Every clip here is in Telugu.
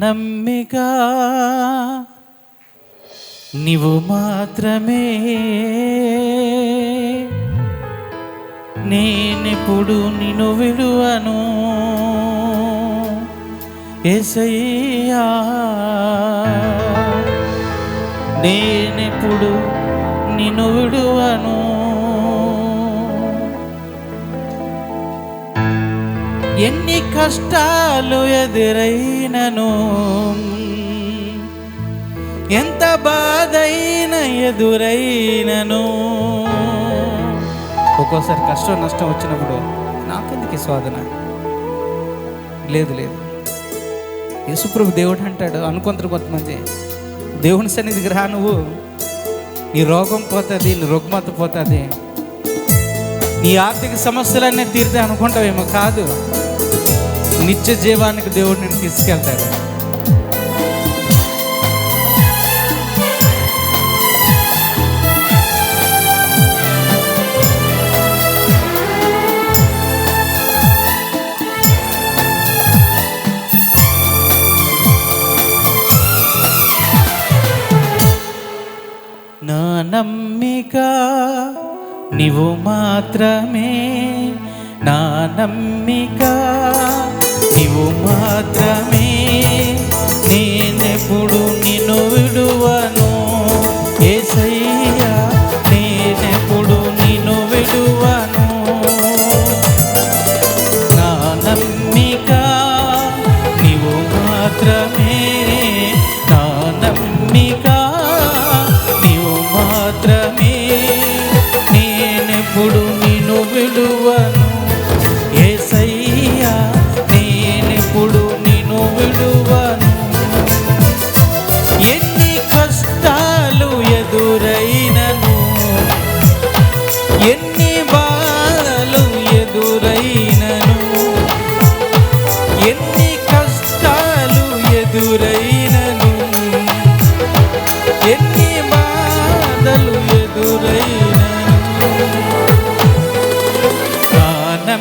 నమ్మిక నీవు మాత్రమే. నేనెప్పుడు నిన్ను విడువను? ఎసయ్యా నేనెప్పుడు నిన్ను విడువను? ఎన్ని కష్టాలు ఎదురైనను? ఎంత బాధైన ఎదురైనను? ఒక్కోసారి కష్టం నష్టం వచ్చినప్పుడు నాకెందుకు ఈ శోధన లేదు లేదు. యేసుప్రభు దేవుడు అంటాడు అనుకుంటారు కొంతమంది దేవుని సన్నిధికి రా నువ్వు. నీ రోగం పోతుంది నీ రుగ్మత పోతుంది. నీ ఆర్థిక సమస్యలన్నీ తీరితే అనుకుంటావేమో కాదు. నిత్య జీవానికి దేవుడు నేను తీసుకెళ్తాడు. నా నమ్మిక నీవు మాత్రమే నా నమ్మిక నీవు మాత్రమే నేనెప్పుడు ఎన్ని బాధలు ఎదురైనను? ఎన్ని కష్టాలు ఎదురైనను? ఎన్ని బాధలు ఎదురైనను? నా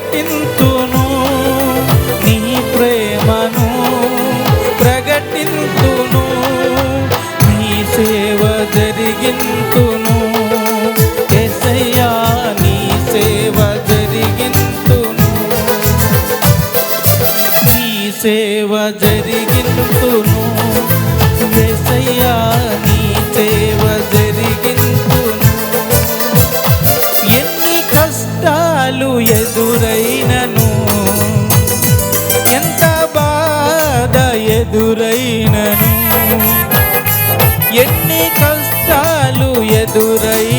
ప్రకటింతును నీ ప్రేమను ప్రకటింతును నీ సేవ జరిగింతును. ఎసయ్యా నీ సేవ జరిగింతును. నీ సేవ జరి ఎదురైనను. ఎంత బాధ ఎదురైనను. ఎన్ని కష్టాలు ఎదురై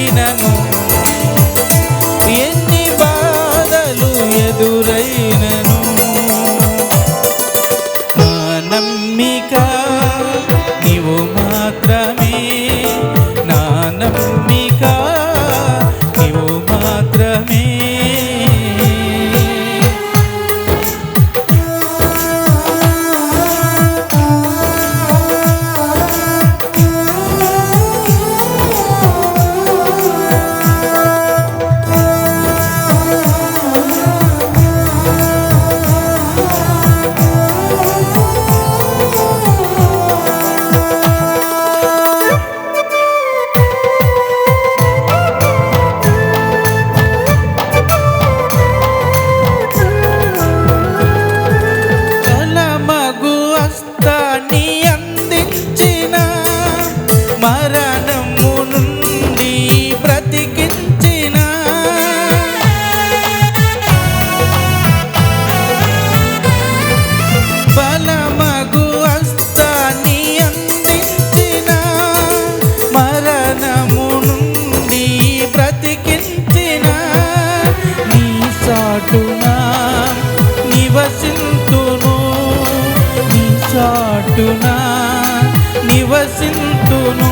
నివసింతును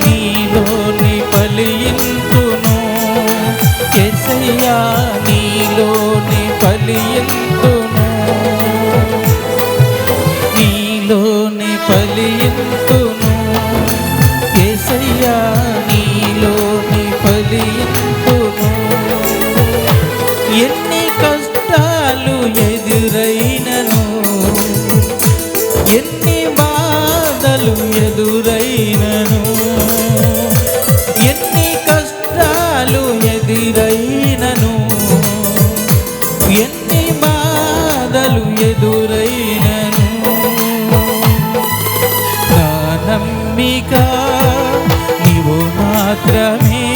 నీలోని పలియింతును ఎసయ్యా నీలోని పలియింతును నీలోని పలియింతు ఎదురైనను. ఎన్ని కష్టాలు ఎదురైనను. ఎన్ని బాధలు ఎదురైనను. నా నమ్మిక నీవు మాత్రమే.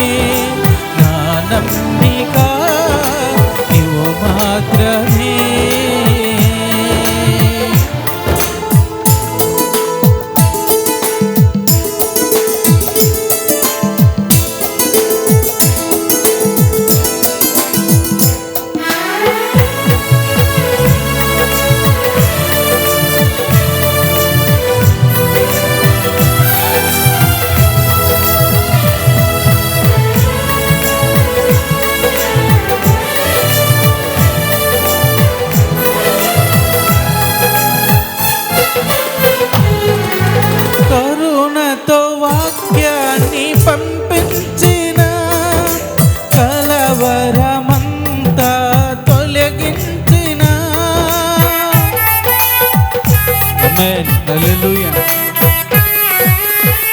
आमेन हालेलुया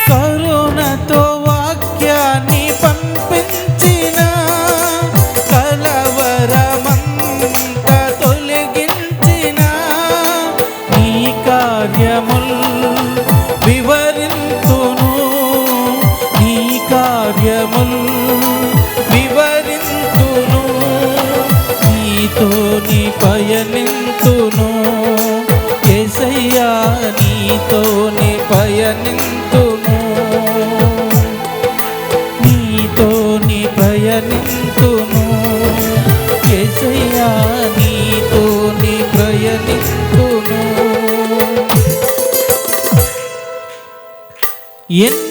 करो ना तो ప్రయాణింతును ఏసయ్యా నీతోని ప్రయాణింతును ఎన్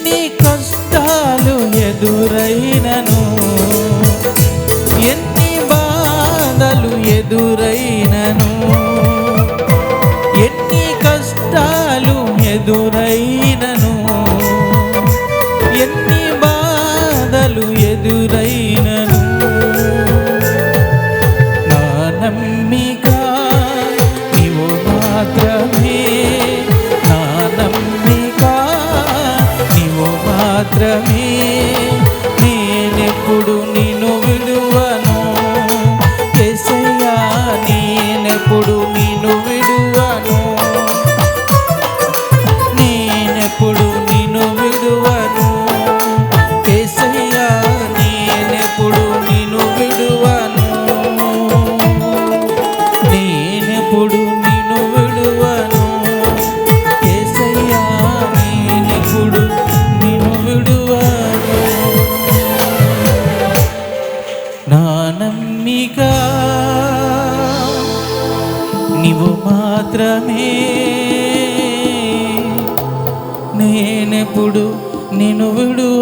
మాత్రమే. నేనెప్పుడు నేను విడు